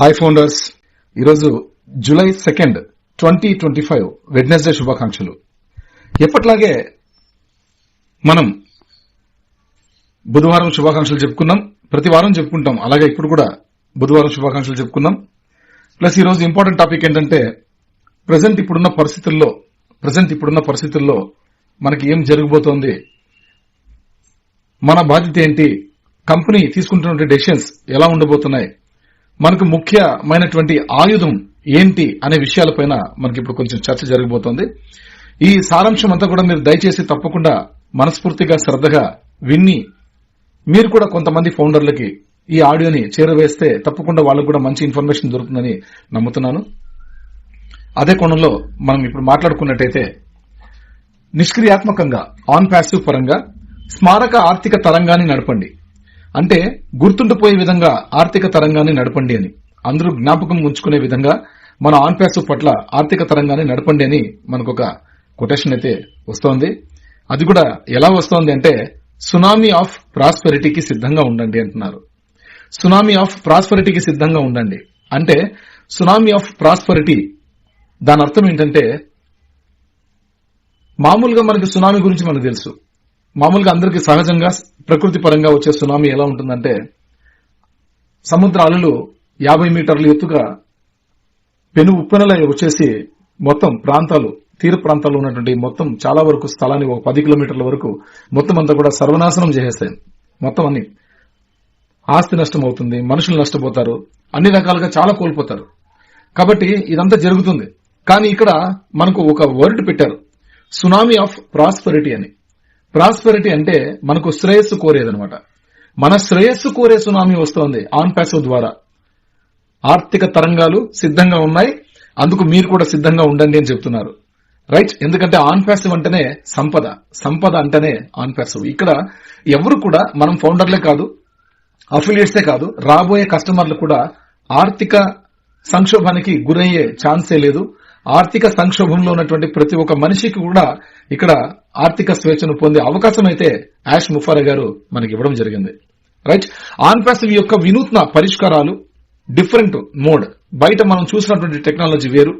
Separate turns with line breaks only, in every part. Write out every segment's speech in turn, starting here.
Hi founders ఈరోజు July second twenty twenty five Wednesday శుభాకాంక్షలు. ఎప్పట్లాగే మనం బుధవారం శుభాకాంక్షలు చెప్పుకున్నాం ప్రతి వారం చెప్పుకుంటాం. అలాగే ఇప్పుడు కూడా బుధవారం శుభాకాంక్షలు చెప్పుకున్నాం. ప్లస్ ఈరోజు ఇంపార్టెంట్ టాపిక్ ఏంటంటే ప్రజెంట్ ఇప్పుడున్న పరిస్థితుల్లో ప్రజెంట్ ఇప్పుడున్న పరిస్థితుల్లో మనకి ఏం జరగబోతోంది మన బాధ్యత ఏంటి కంపెనీ తీసుకుంటున్న డెసిషన్స్ ఎలా ఉండబోతున్నాయి మనకు ముఖ్యమైనటువంటి ఆయుధం ఏంటి అనే విషయాలపైన మనకి ఇప్పుడు కొంచెం చర్చ జరగబోతోంది. ఈ సారాంశం అంతా కూడా మీరు దయచేసి తప్పకుండా మనస్ఫూర్తిగా శ్రద్ధగా విన్ని. మీరు కూడా కొంతమంది ఫౌండర్లకి ఈ ఆడియోని చేరవేస్తే తప్పకుండా వాళ్ళకు కూడా మంచి ఇన్ఫర్మేషన్ దొరుకుతుందని నమ్ముతున్నాను. అదే కోణంలో మనం ఇప్పుడు మాట్లాడుకున్నట్టయితే నిష్క్రియాత్మకంగా ఆన్ ప్యాసివ్ పరంగా స్మారక ఆర్థిక తరంగాన్ని నడపండి. అంటే గుర్తుండిపోయే విధంగా ఆర్థిక తరంగాన్ని నడపండి అని. అందరూ జ్ఞాపకం ఉంచుకునే విధంగా మన ఆన్ ప్యాసివ్ పట్ల ఆర్థిక తరంగాన్ని నడపండి అని మనకు ఒక కొటేషన్ అయితే వస్తోంది. అది కూడా ఎలా వస్తోంది అంటే సునామీ ఆఫ్ ప్రాస్పెరిటీకి సిద్ధంగా ఉండండి అంటున్నారు. సునామీ ఆఫ్ ప్రాస్పెరిటీకి సిద్ధంగా ఉండండి. అంటే సునామీ ఆఫ్ ప్రాస్పెరిటీ దాని అర్థం ఏంటంటే మామూలుగా మనకి సునామీ గురించి మనకు తెలుసు. మామూలుగా అందరికీ సహజంగా ప్రకృతి పరంగా వచ్చే సునామీ ఎలా ఉంటుందంటే సముద్ర అలలు యాభై మీటర్ల ఎత్తుగా పెను ఉప్పెనల వచ్చేసి మొత్తం ప్రాంతాలు తీర ప్రాంతాల్లో ఉన్నటువంటి మొత్తం చాలా వరకు స్థలాన్ని ఒక పది కిలోమీటర్ల వరకు మొత్తం అంతా కూడా సర్వనాశనం చేసేస్తాయి. మొత్తం అన్ని ఆస్తి నష్టం అవుతుంది మనుషులు నష్టపోతారు అన్ని రకాలుగా చాలా కోల్పోతారు. కాబట్టి ఇదంతా జరుగుతుంది. కానీ ఇక్కడ మనకు ఒక వర్డ్ పెట్టారు సునామీ ఆఫ్ ప్రాస్పరిటీ అని. ప్రాస్పెరిటీ అంటే మనకు శ్రేయస్సు కోరేదనమాట. మన శ్రేయస్సు కోరే సునామీ వస్తోంది ఆన్ ప్యాసో ద్వారా. ఆర్థిక తరంగాలు సిద్ధంగా ఉన్నాయి అందుకు మీరు కూడా సిద్ధంగా ఉండండి అని చెప్తున్నారు. రైట్ ఎందుకంటే ఆన్ ప్యాసివ్ అంటేనే సంపద. సంపద అంటేనే ఆన్ ప్యాసివ్. ఇక్కడ ఎవరు కూడా మనం ఫౌండర్లే కాదు అఫిలియేట్సే కాదు రాబోయే కస్టమర్లు కూడా ఆర్థిక సంక్షోభానికి గురయ్యే ఛాన్సే లేదు. ఆర్థిక సంక్షోభంలో ఉన్నటువంటి ప్రతి ఒక్క మనిషికి కూడా ఇక్కడ ఆర్థిక స్వేచ్ఛను పొందే అవకాశం అయితే యాష్ ముఫారా గారు మనకి ఇవ్వడం జరిగింది. రైట్? ఆన్ ప్యాసివ్ యొక్క వినూత్న పరిష్కారాలు డిఫరెంట్ మోడ్. బయట మనం చూసినటువంటి టెక్నాలజీ వేరు.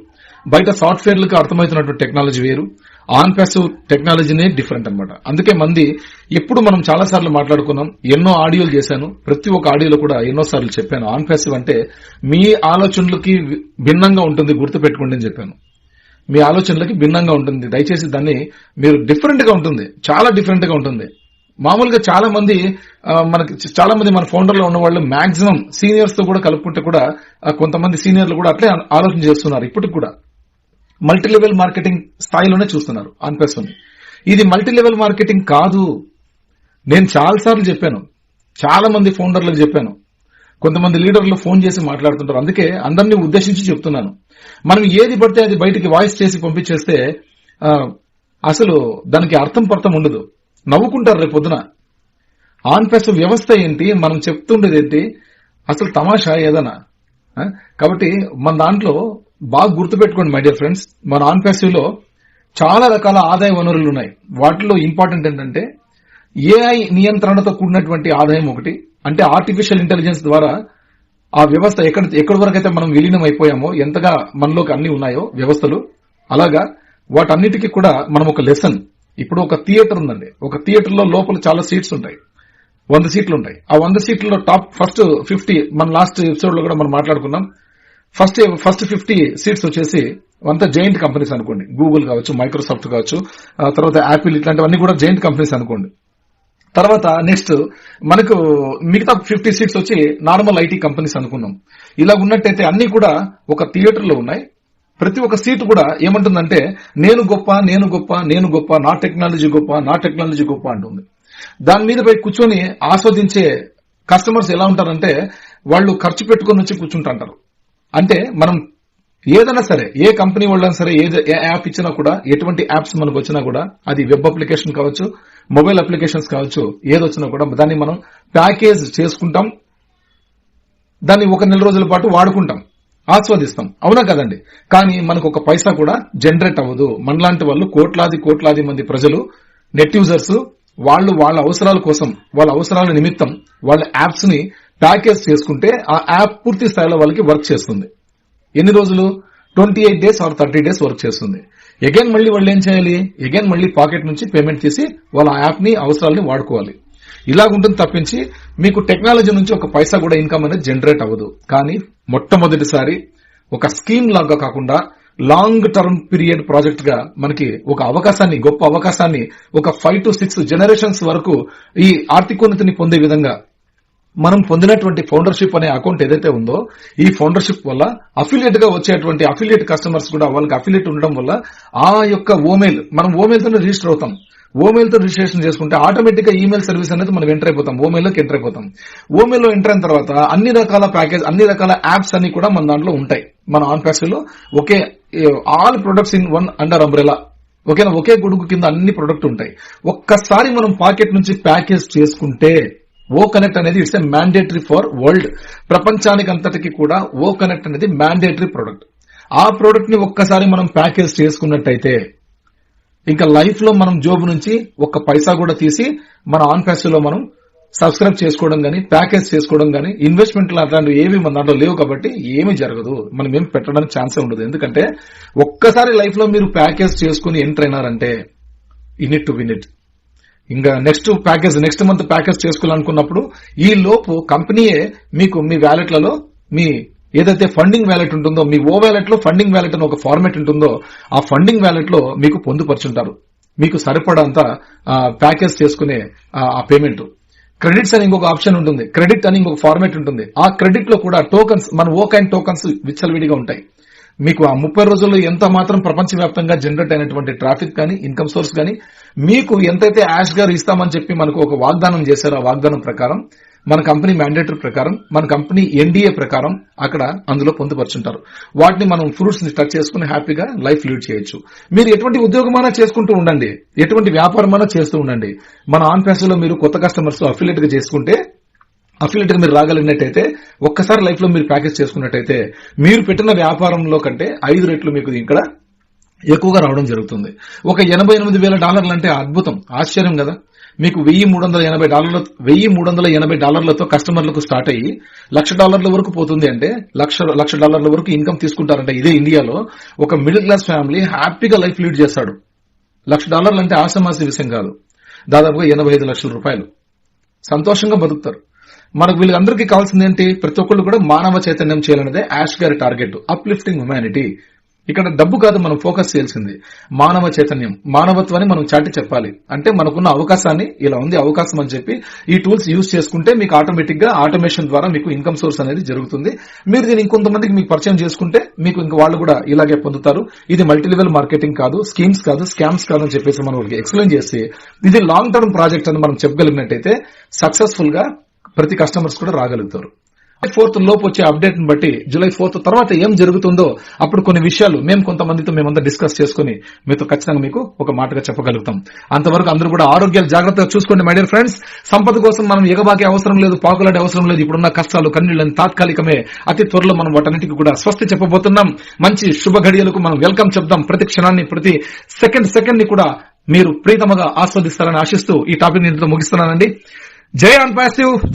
బయట సాఫ్ట్వేర్లకు అర్థమవుతున్నటువంటి టెక్నాలజీ వేరు. ఆన్ ప్యాసివ్ టెక్నాలజీనే డిఫరెంట్ అనమాట అందుకే మంది ఎప్పుడు మనం చాలా సార్లు మాట్లాడుకున్నాం ఎన్నో ఆడియోలు చేశాను ప్రతి ఒక్క ఆడియోలో కూడా ఎన్నో సార్లు చెప్పాను. ఆన్ ప్యాసివ్ అంటే మీ ఆలోచనలకి భిన్నంగా ఉంటుంది గుర్తుపెట్టుకోండి అని చెప్పాను. మీ ఆలోచనలకి భిన్నంగా ఉంటుంది. దయచేసి దాన్ని మీరు డిఫరెంట్గా ఉంటుంది. చాలా డిఫరెంట్గా ఉంటుంది. మామూలుగా చాలా మంది మనకి చాలా మంది మన ఫౌండర్లో ఉన్న వాళ్ళు మాక్సిమం సీనియర్స్తో కూడా కలుపుకుంటే కూడా కొంతమంది సీనియర్లు కూడా అట్లే ఆలోచన చేస్తున్నారు ఇప్పటికి కూడా. మల్టీ లెవెల్ మార్కెటింగ్ స్థాయిలోనే చూస్తున్నారు అనిపిస్తుంది ఇది మల్టీ లెవెల్ మార్కెటింగ్ కాదు. నేను చాలా సార్లు చెప్పాను. చాలా మంది ఫౌండర్లకు చెప్పాను. కొంతమంది లీడర్లు ఫోన్ చేసి మాట్లాడుతుంటారు. అందుకే అందరినీ ఉద్దేశించి చెప్తున్నాను. మనం ఏది పడితే అది బయటికి వాయిస్ చేసి పంపించేస్తే అసలు దానికి అర్థం పర్థం ఉండదు. నవ్వుకుంటారు రేపు పొద్దున. ఆన్ ప్యాసివ్ వ్యవస్థ ఏంటి? మనం చెప్తుండేది ఏంటి? అసలు తమాషా ఏదన్నా? కాబట్టి మన దాంట్లో బాగా గుర్తుపెట్టుకోండి మై డియర్ ఫ్రెండ్స్. మన ఆన్లో చాలా రకాల ఆదాయ వనరులు ఉన్నాయి. వాటిలో ఇంపార్టెంట్ ఏంటంటే ఏఐ నియంత్రణతో కూడినటువంటి ఆదాయం ఒకటి అంటే ఆర్టిఫిషియల్ ఇంటెలిజెన్స్ ద్వారా ఆ వ్యవస్థ ఎక్కడ ఎక్కడి వరకు అయితే మనం విలీనం అయిపోయామో ఎంతగా మనలోకి అన్ని ఉన్నాయో వ్యవస్థలు అలాగా వాటన్నిటికీ కూడా మనం ఒక లెసన్ ఇప్పుడు ఒక థియేటర్ ఉందండి. ఒక థియేటర్లో లోపల చాలా సీట్స్ ఉంటాయి. వంద సీట్లు ఉంటాయి. ఆ వంద సీట్లలో టాప్ ఫస్ట్ ఫిఫ్టీ మన లాస్ట్ ఎపిసోడ్లో కూడా మనం మాట్లాడుకున్నాం. ఫస్ట్ ఫస్ట్ ఫిఫ్టీ సీట్స్ వచ్చేసి అంతా జైంట్ కంపెనీస్ అనుకోండి. గూగుల్ కావచ్చు మైక్రోసాఫ్ట్ కావచ్చు ఆ తర్వాత యాపిల్ ఇట్లాంటివన్నీ కూడా జైంట్ కంపెనీస్ అనుకోండి. తర్వాత నెక్స్ట్ మనకు మిగతా ఫిఫ్టీ సీట్స్ వచ్చి నార్మల్ ఐటీ కంపెనీస్ అనుకున్నాం. ఇలా ఉన్నట్టయితే అన్ని కూడా ఒక థియేటర్లో ఉన్నాయి. ప్రతి ఒక్క సీట్ కూడా ఏమంటుందంటే నేను గొప్ప నేను గొప్ప నేను గొప్ప నా టెక్నాలజీ గొప్ప నా టెక్నాలజీ గొప్ప అంటుంది. దాని మీద పోయి కూర్చొని ఆస్వాదించే కస్టమర్స్ ఎలా ఉంటారంటే వాళ్ళు ఖర్చు పెట్టుకొని వచ్చి కూర్చుంటుంటారు. అంటే మనం ఏదైనా సరే ఏ కంపెనీ వాళ్ళైనా సరే ఏది ఏ యాప్ ఇచ్చినా కూడా ఎటువంటి యాప్స్ మనకు వచ్చినా కూడా అది వెబ్ అప్లికేషన్ కావచ్చు మొబైల్ అప్లికేషన్స్ కావచ్చు ఏదొచ్చినా కూడా దాన్ని మనం ప్యాకేజ్ చేసుకుంటాం. దాన్ని ఒక నెల రోజుల పాటు వాడుకుంటాం. ఆస్వాదిస్తాం. అవునా కదండి? కానీ మనకు ఒక పైసా కూడా జనరేట్ అవ్వదు. మనలాంటి వాళ్ళు కోట్లాది కోట్లాది మంది ప్రజలు నెట్ యూజర్స్ వాళ్ళు వాళ్ళ అవసరాల కోసం వాళ్ళ అవసరాల నిమిత్తం వాళ్ళ యాప్స్ని ప్యాకేజ్ చేసుకుంటే ఆ యాప్ పూర్తి స్థాయిలో వాళ్ళకి వర్క్ చేస్తుంది. ఎన్ని రోజులు? Twenty eight days or thirty days work చేస్తుంది. అగైన్ మళ్ళీ వాళ్ళు ఏం చేయాలి? అగైన్ మళ్ళీ పాకెట్ నుంచి పేమెంట్ చేసి వాళ్ళ యాప్ని అవసరాలని వాడుకోవాలి. ఇలాగుంటుంది తప్పించి మీకు టెక్నాలజీ నుంచి ఒక పైసా కూడా ఇన్కమ్ అనేది జనరేట్ అవ్వదు. కానీ మొట్టమొదటిసారి ఒక స్కీమ్ లాగా కాకుండా లాంగ్ టర్మ్ పీరియడ్ ప్రాజెక్ట్గా మనకి ఒక అవకాశాన్ని గొప్ప అవకాశాన్ని ఒక ఫైవ్ టు సిక్స్ జనరేషన్స్ వరకు ఈ ఆర్థికోన్నతిని పొందే విధంగా మనం పొందినటువంటి ఫౌండర్షిప్ అనే అకౌంట్ ఏదైతే ఉందో ఈ ఫౌండర్షిప్ వల్ల అఫిలియేట్గా వచ్చేటువంటి అఫిలియేట్ కస్టమర్స్ కూడా వాళ్ళకి అఫిలియేట్ ఉండడం వల్ల ఆ యొక్క ఓమెయిల్ మనం ఓమెయిల్ తోనే రిజిస్టర్ అవుతాం. ఓమెయిల్తో రిజిస్ట్రేషన్ చేసుకుంటే ఆటోమేటిక్గా ఈమెయిల్ సర్వీస్ అనేది మనం ఎంటర్ అయిపోతాం. ఓమెయిల్లోకి ఎంటర్ అయిపోతాం. ఓమెయిల్లో ఎంటర్ అయిన తర్వాత అన్ని రకాల ప్యాకేజ్ అన్ని రకాల యాప్స్ అన్ని కూడా మన దాంట్లో ఉంటాయి. మన ఆన్ ప్యాక్స్లో ఒకే all products in one under umbrella ఓకేనా ఒకే గొడుగు కింద అన్ని ప్రొడక్ట్ ఉంటాయి. ఒక్కసారి మనం పాకెట్ నుంచి ప్యాకేజ్ చేసుకుంటే ఓ కనెక్ట్ అనేది it's a mandatory for world ప్రపంచానికి అంతటికి కూడా ఓ కనెక్ట్ అనేది మ్యాండేటరీ ప్రోడక్ట్ ఆ ప్రోడక్ట్ని ఒక్కసారి మనం ప్యాకేజ్ చేసుకున్నట్టయితే ఇంకా లైఫ్లో మనం జోబు నుంచి ఒక్క పైసా కూడా తీసి మన ఆన్లో మనం సబ్స్క్రైబ్ చేసుకోవడం గానీ ప్యాకేజ్ చేసుకోవడం గానీ ఇన్వెస్ట్మెంట్లు అట్లాంటివి ఏవి మన దాంట్లో లేవు కాబట్టి ఏమీ జరగదు. మనం ఏం పెట్టడానికి ఛాన్సే ఉండదు. ఎందుకంటే ఒక్కసారి లైఫ్లో మీరు ప్యాకేజ్ చేసుకుని enter అయినారంటే in it to win it ఇంకా next package next month package చేసుకోవాలనుకున్నప్పుడు ఈ లోపు కంపెనీయే మీకు మీ వ్యాలెట్లలో మీ ఏదైతే ఫండింగ్ వ్యాలెట్ ఉంటుందో మీ ఓ వ్యాలెట్లో ఫండింగ్ వ్యాలెట్ అని ఒక ఫార్మాట్ ఉంటుందో ఆ ఫండింగ్ వ్యాలెట్లో మీకు పొందుపరుచుంటారు. మీకు సరిపడంత ప్యాకేజ్ చేసుకునే ఆ- పేమెంట్ క్రెడిట్స్ అని ఇంకొక ఆప్షన్ ఉంటుంది. క్రెడిట్ అని ఇంకొక ఫార్మేట్ ఉంటుంది. ఆ క్రెడిట్లో కూడా టోకన్స్ మన ఓ కైండ్ టోకన్స్ విచ్చలవిడిగా ఉంటాయి. మీకు ఆ ముప్పై రోజుల్లో ఎంత మాత్రం ప్రపంచవ్యాప్తంగా జనరేట్ అయినటువంటి ట్రాఫిక్ కానీ ఇన్కమ్ సోర్స్ కానీ మీకు ఎంతైతే యాష్ గారు ఇస్తామని చెప్పి మనకు ఒక వాగ్దానం చేశారో ఆ వాగ్దానం ప్రకారం మన కంపెనీ మ్యాండేటరీ ప్రకారం మన కంపెనీ ఎన్డీఏ ప్రకారం అక్కడ అందులో పొందుపరుచుంటారు. వాటిని మనం ఫ్రూట్స్ని టచ్ చేసుకుని హ్యాపీగా లైఫ్ లీడ్ చేయొచ్చు. మీరు ఎటువంటి ఉద్యోగమైనా చేసుకుంటూ ఉండండి. ఎటువంటి వ్యాపారమైనా చేస్తూ ఉండండి. మన ఆన్లో మీరు కొత్త కస్టమర్స్ అఫిలియేట్గా చేసుకుంటే అఫిలియట్గా మీరు రాగలిగినట్టయితే ఒక్కసారి లైఫ్లో మీరు ప్యాకేజ్ చేసుకున్నట్టయితే మీరు పెట్టిన వ్యాపారంలో కంటే ఐదు రెట్లు మీకు ఇక్కడ ఎక్కువగా రావడం జరుగుతుంది. ఒక ఎనభై ఎనిమిది వేల డాలర్లు అంటే అద్భుతం ఆశ్చర్యం కదా. మీకు వెయ్యి మూడు వందల ఎనభై డాలర్ల వెయ్యి మూడు వందల ఎనభై డాలర్లతో కస్టమర్లకు స్టార్ట్ అయ్యి లక్ష డాలర్ల వరకు పోతుంది అంటే లక్ష లక్ష డాలర్ల వరకు ఇన్కమ్ తీసుకుంటారంటే ఇదే ఇండియాలో ఒక మిడిల్ క్లాస్ ఫ్యామిలీ హ్యాపీగా లైఫ్ లీడ్ చేస్తాడు. లక్ష డాలర్లు అంటే ఆసమాసి విషయం కాదు. దాదాపుగా ఎనభై ఐదు లక్షల రూపాయలు. సంతోషంగా బతుకుతారు. మనకు వీళ్ళందరికీ కావాల్సింది ఏంటి ప్రతి ఒక్కళ్ళు కూడా మానవ చైతన్యం చేయాలనేదే యాష్ గారి టార్గెట్. అప్లిఫ్టింగ్ హ్యుమానిటీ ఇక్కడ డబ్బు కాదు మనం ఫోకస్ చేయాల్సింది. మానవ చైతన్యం. మానవత్వాన్ని మనం చాటి చెప్పాలి. అంటే మనకున్న అవకాశాన్ని ఇలా ఉంది అవకాశం అని చెప్పి ఈ టూల్స్ యూజ్ చేసుకుంటే మీకు ఆటోమేటిక్గా ఆటోమేషన్ ద్వారా మీకు ఇన్కమ్ సోర్స్ అనేది జరుగుతుంది. మీరు దీన్ని ఇంకొంతమందికి మీకు పరిచయం చేసుకుంటే మీకు ఇంక వాళ్ళు కూడా ఇలాగే పొందుతారు. ఇది మల్టీ లెవెల్ మార్కెటింగ్ కాదు స్కీమ్స్ కాదు స్కామ్స్ కాదు అని చెప్పేసి మనం వాళ్ళకి ఎక్స్ప్లెయిన్ చేసి ఇది లాంగ్ టర్మ్ ప్రాజెక్ట్ అని మనం చెప్పగలిగినట్టయితే సక్సెస్ఫుల్గా ప్రతి కస్టమర్స్ కూడా రాగలుగుతారు. ఫోర్త్ లోపు వచ్చే అప్డేట్ని బట్టి జూలై ఫోర్త్ తర్వాత ఏం జరుగుతుందో అప్పుడు కొన్ని విషయాలు మేము కొంతమందితో మేమంతా డిస్కస్ చేసుకుని మీతో ఖచ్చితంగా మీకు ఒక మాటగా చెప్పగలుగుతాం. అంతవరకు అందరూ కూడా ఆరోగ్యాలు జాగ్రత్తగా చూసుకోండి మై డియర్ ఫ్రెండ్స్ సంపద కోసం మనం ఎగబాకే అవసరం లేదు పాకులాడే అవసరం లేదు. ఇప్పుడున్న కష్టాలు కన్నీళ్ళని తాత్కాలికమే అతి త్వరలో మనం వాటన్నిటికీ కూడా స్వస్తి చెప్పబోతున్నాం. మంచి శుభ ఘడియలకు మనం వెల్కమ్ చెప్దాం. ప్రతి క్షణాన్ని ప్రతి సెకండ్ సెకండ్ని కూడా మీరు ప్రీతమగా ఆస్వాదిస్తారని ఆశిస్తూ ఈ టాపిక్ నేను ముగిస్తున్నానండి. జై ఆన్ పాసివ్